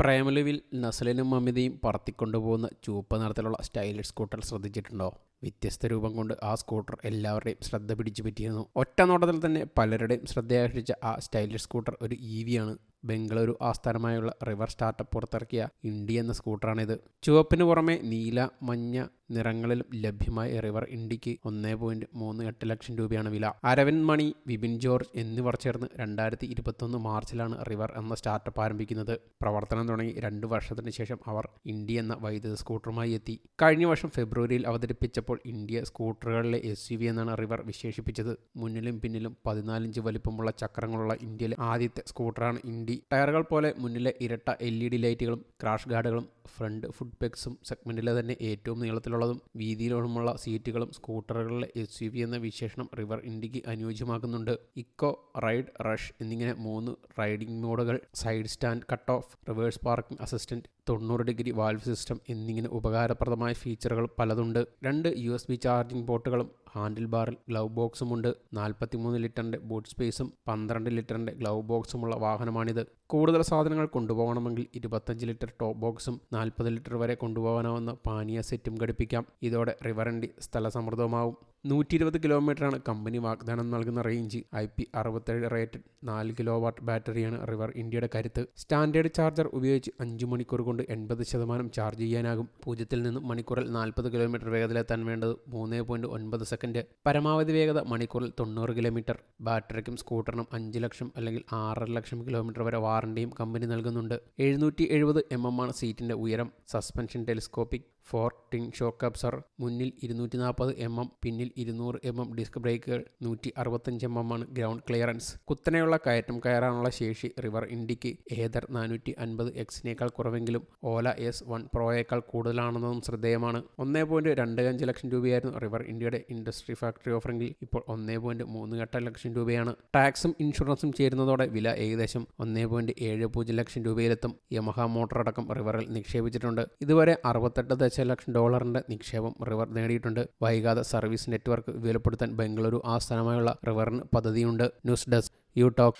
പ്രേമലുവിൽ നസലിനും മമിതയും പറത്തിക്കൊണ്ടുപോകുന്ന ചുവപ്പ് നിറത്തിലുള്ള stylish scooter ശ്രദ്ധിച്ചിട്ടുണ്ടോ? വ്യത്യസ്ത രൂപം കൊണ്ട് ആ സ്കൂട്ടർ എല്ലാവരുടെയും ശ്രദ്ധ പിടിച്ചു പറ്റിയിരുന്നു. ഒറ്റ നോട്ടത്തിൽ തന്നെ പലരുടെയും ശ്രദ്ധയാകർഷിച്ച ആ സ്റ്റൈലിഷ് സ്കൂട്ടർ ഒരു ഇ വിയാണ് ബംഗളൂരു ആസ്ഥാനമായുള്ള റിവർ സ്റ്റാർട്ടപ്പ് പുറത്തിറക്കിയ ഇൻഡി എന്ന സ്കൂട്ടറാണിത്. ചുവപ്പിന് പുറമെ നീല മഞ്ഞ നിറങ്ങളിലും ലഭ്യമായ റിവർ ഇൻഡിക്ക് ഒന്നേ പോയിന്റ് മൂന്ന് എട്ട് ലക്ഷം രൂപയാണ് വില. അരവിന്ദ് മണി വിപിൻ ജോർജ് എന്നിവർ ചേർന്ന് രണ്ടായിരത്തി ഇരുപത്തൊന്ന് മാർച്ചിലാണ് റിവർ എന്ന സ്റ്റാർട്ടപ്പ് ആരംഭിക്കുന്നത്. പ്രവർത്തനം തുടങ്ങി രണ്ടു വർഷത്തിന് ശേഷം അവർ ഇന്ത്യ എന്ന വൈദ്യുത സ്കൂട്ടറുമായി എത്തി. കഴിഞ്ഞ വർഷം ഫെബ്രുവരിയിൽ അവതരിപ്പിച്ചപ്പോൾ ഇന്ത്യ സ്കൂട്ടറുകളിലെ എസ് യു വി എന്നാണ് റിവർ വിശേഷിപ്പിച്ചത്. മുന്നിലും പിന്നിലും പതിനാലിഞ്ച് വലിപ്പമുള്ള ചക്രങ്ങളുള്ള ഇന്ത്യയിലെ ആദ്യത്തെ സ്കൂട്ടറാണ് ഇൻഡി. ടയറുകൾ പോലെ മുന്നിലെ ഇരട്ട എൽ ഇ ഡി ലൈറ്റുകളും ക്രാഷ് ഗാർഡുകളും ഫ്രണ്ട് ഫുഡ് പെക്സും സെഗ്മെന്റിലെ തന്നെ ഏറ്റവും നീളത്തിലുള്ളതും വീതിയിലുമുള്ള സീറ്റുകളും സ്കൂട്ടറുകളിലെ എസ് യു വി എന്ന വിശേഷണം റിവർ ഇൻഡിക്ക് അനുയോജ്യമാക്കുന്നുണ്ട്. ഇക്കോ റൈഡ് റഷ് എന്നിങ്ങനെ മൂന്ന് റൈഡിംഗ് മോഡുകൾ side stand cut off reverse parking assistant തൊണ്ണൂറ് ഡിഗ്രി വാൽവ് സിസ്റ്റം എന്നിങ്ങനെ ഉപകാരപ്രദമായ ഫീച്ചറുകൾ പലതുണ്ട്. രണ്ട് യു എസ് ബി ചാർജിംഗ് പോർട്ടുകളും ഹാൻഡിൽ ബാറിൽ ഗ്ലൗ ബോക്സുമുണ്ട്. നാൽപ്പത്തിമൂന്ന് ലിറ്ററിന്റെ ബൂട്ട് സ്പേസും പന്ത്രണ്ട് ലിറ്ററിന്റെ ഗ്ലൗ ബോക്സുമുള്ള വാഹനമാണിത്. കൂടുതൽ സാധനങ്ങൾ കൊണ്ടുപോകണമെങ്കിൽ ഇരുപത്തഞ്ച് ലിറ്റർ ടോപ്പ് ബോക്സും നാൽപ്പത് ലിറ്റർ വരെ കൊണ്ടുപോകാനാവുന്ന പാനീയ സെറ്റും ഘടിപ്പിക്കാം. ഇതോടെ റിവറണ്ടി സ്ഥലസമൃദ്ധമാവും. നൂറ്റി ഇരുപത് കിലോമീറ്ററാണ് കമ്പനി വാഗ്ദാനം നൽകുന്ന റേഞ്ച്. ഐ പി അറുപത്തേഴ് റേറ്റഡ് നാല് കിലോ വാട്ട് ബാറ്ററിയാണ് റിവർ ഇന്ത്യയുടെ കരുത്ത്. സ്റ്റാൻഡേർഡ് ചാർജർ ഉപയോഗിച്ച് അഞ്ച് മണിക്കൂർ കൊണ്ട് എൺപത് ശതമാനം ചാർജ് ചെയ്യാനാകും. പൂജ്യത്തിൽ നിന്നും മണിക്കൂറിൽ നാൽപ്പത് കിലോമീറ്റർ വേഗതയിലെത്താൻ വേണ്ടത്. മൂന്ന് പോയിന്റ് ഒൻപത് സെക്കൻഡ്. പരമാവധി വേഗത മണിക്കൂറിൽ തൊണ്ണൂറ് കിലോമീറ്റർ. ബാറ്ററിക്കും സ്കൂട്ടറിനും അഞ്ച് ലക്ഷം അല്ലെങ്കിൽ ആറര ലക്ഷം കിലോമീറ്റർ വരെ വാറണ്ടിയും കമ്പനി നൽകുന്നുണ്ട്. എഴുന്നൂറ്റി എഴുപത് എം എം ആണ് സീറ്റിന്റെ ഉയരം. Suspension telescopic fork twin shock absorber മുന്നിൽ ഇരുന്നൂറ്റി നാൽപ്പത് എം എം പിന്നിൽ ഇരുന്നൂറ് എം എം ഡിസ്ക് ബ്രേക്കുകൾ നൂറ്റി അറുപത്തഞ്ച് എം എം ആണ് ഗ്രൗണ്ട് ക്ലിയറൻസ്. കുത്തനെയുള്ള കയറ്റം കയറാനുള്ള ശേഷി റിവർ ഇൻഡിക്ക് ഏതർ നാനൂറ്റി അൻപത് എക്സിനേക്കാൾ കുറവെങ്കിലും ഓല എസ് വൺ പ്രോയേക്കാൾ കൂടുതലാണെന്നതും ശ്രദ്ധേയമാണ്. ഒന്നേ പോയിന്റ് രണ്ട് അഞ്ച് ലക്ഷം രൂപയായിരുന്നു റിവർ ഇന്ത്യയുടെ ഇൻഡസ്ട്രി ഫാക്ടറി ഓഫറിംഗിൽ ഇപ്പോൾ ഒന്നേ പോയിന്റ് മൂന്ന് എട്ട് ലക്ഷം രൂപയാണ്. ടാക്സും ഇൻഷുറൻസും ചേരുന്നതോടെ വില ഏകദേശം ഒന്നേ പോയിന്റ് ഏഴ് പൂജ്യം ലക്ഷം രൂപയിലെത്തും. യമഹ മോട്ടോർ അടക്കം റിവറിൽ നിക്ഷേപിച്ചിട്ടുണ്ട്. ഇതുവരെ അറുപത്തെട്ട് ദശലക്ഷം ഡോളറിന്റെ നിക്ഷേപം റിവർ നേടിയിട്ടുണ്ട്. വൈകാതെ സർവീസ് നെറ്റ്വർക്ക് വിപുലപ്പെടുത്താൻ ബംഗളൂരു ആസ്ഥാനമായുള്ള റിവറിന് പദ്ധതിയുണ്ട്. News desk U talk.